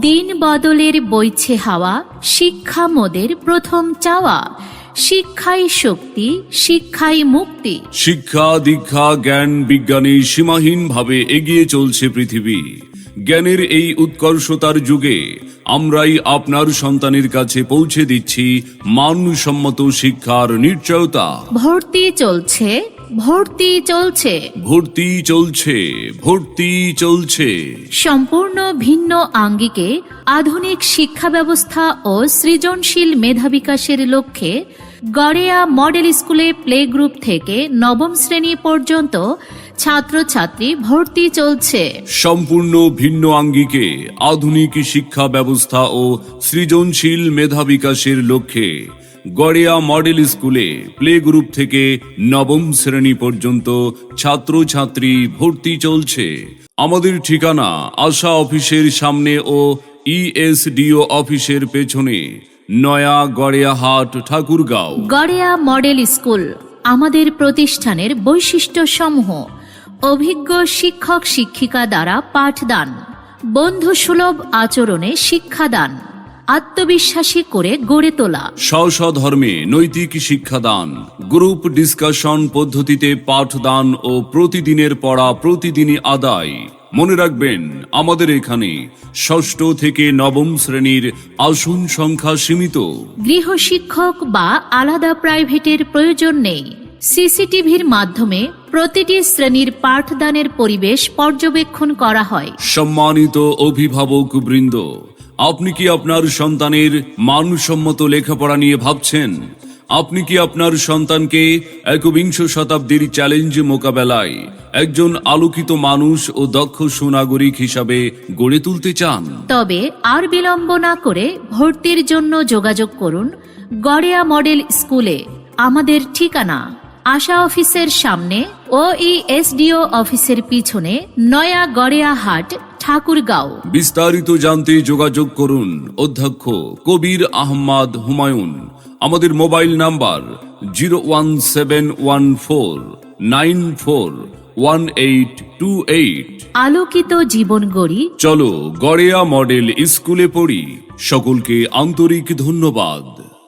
দিন বদলের বইছে হাওয়া শিক্ষা মোদের প্রথম চাওয়া। শিক্ষাই শক্তি শিক্ষাই মুক্তি। শিক্ষা দীক্ষা জ্ঞান বিজ্ঞানে সীমাহীনভাবে এগিয়ে চলছে পৃথিবী। জ্ঞানের এই উৎকর্ষতার যুগে আমরাই আপনার সন্তানের কাছে পৌঁছে দিচ্ছি মানসম্মত শিক্ষার নিশ্চয়তা। ভর্তি চলছে ভর্তি চলছে। ভর্তি চলছে ভর্তি চলছে। সম্পূর্ণ ভিন্ন আঙ্গিকে আধুনিক শিক্ষা ব্যবস্থা ও সৃজনশীল মেধা বিকাশের লক্ষ্যে গড়েয়া মডেল স্কুলে প্লে গ্রুপ থেকে নবম শ্রেণি পর্যন্ত ছাত্রছাত্রী ভর্তি চলছে। সম্পূর্ণ ভিন্ন আঙ্গিকে আধুনিক শিক্ষা ব্যবস্থা ও সৃজনশীল মেধা বিকাশের লক্ষ্যে গড়িয়া মডেল স্কুলে প্লে গ্রুপ থেকে নবম শ্রেণি পর্যন্ত ছাত্রছাত্রী ভর্তি চলছে। আমাদের ঠিকানা আশা অফিসের সামনে ও ইএসডিও অফিসের পেছনে নয়া গড়িয়াহাট ঠাকুরগাঁও। গড়িয়া মডেল স্কুল আমাদের প্রতিষ্ঠানের বৈশিষ্ট্য সমূহ অভিজ্ঞ শিক্ষক শিক্ষিকা দ্বারা পাঠদান বন্ধুসুলভ আচরণে শিক্ষাদান আত্মবিশ্বাসী করে গড়ে তোলা। স্ব ধর্মে নৈতিক শিক্ষাদান গ্রুপ ডিসকাশন পদ্ধতিতে পাঠদান ও প্রতিদিনের পড়া প্রতিদিনই আদায়। মনে রাখবেন আমাদের এখানে ষষ্ঠ থেকে নবম শ্রেণির আসন সংখ্যা সীমিত। গৃহশিক্ষক বা আলাদা প্রাইভেটের প্রয়োজন নেই। সিসিটিভির মাধ্যমে প্রতিটি শ্রেণির পাঠদানের পরিবেশ পর্যবেক্ষণ করা হয়। সম্মানিত অভিভাবক বৃন্দ আপনি কি আপনার সন্তানের মানসম্মত লেখাপড়া নিয়ে ভাবছেন? আপনি কি আপনার সন্তানকে একবিংশ শতাব্দীর চ্যালেঞ্জ মোকাবেলায় একজন আলোকিত মানুষ ও দক্ষ সুনাগরিক হিসাবে গড়ে তুলতে চান? তবে আর বিলম্ব না করে ভর্তির জন্য যোগাযোগ করুন গড়েয়া মডেল স্কুলে আমাদের ঠিকানা। আশা অফিসের সামনে ও এসডিও অফিসের পিছনে নয়া গড়েয়া হাট ঠাকুরগাঁও। বিস্তারিত জানতে যোগাযোগ করুন অধ্যক্ষ কবির আহমদ হুমায়ুন। আমাদের mobile number zero one seven one four nine four one eight two eight. আলোকিত জীবন গড়ি। চলো গড়েয়া মডেল স্কুলে পড়ি। সকলকে আন্তরিক ধন্যবাদ।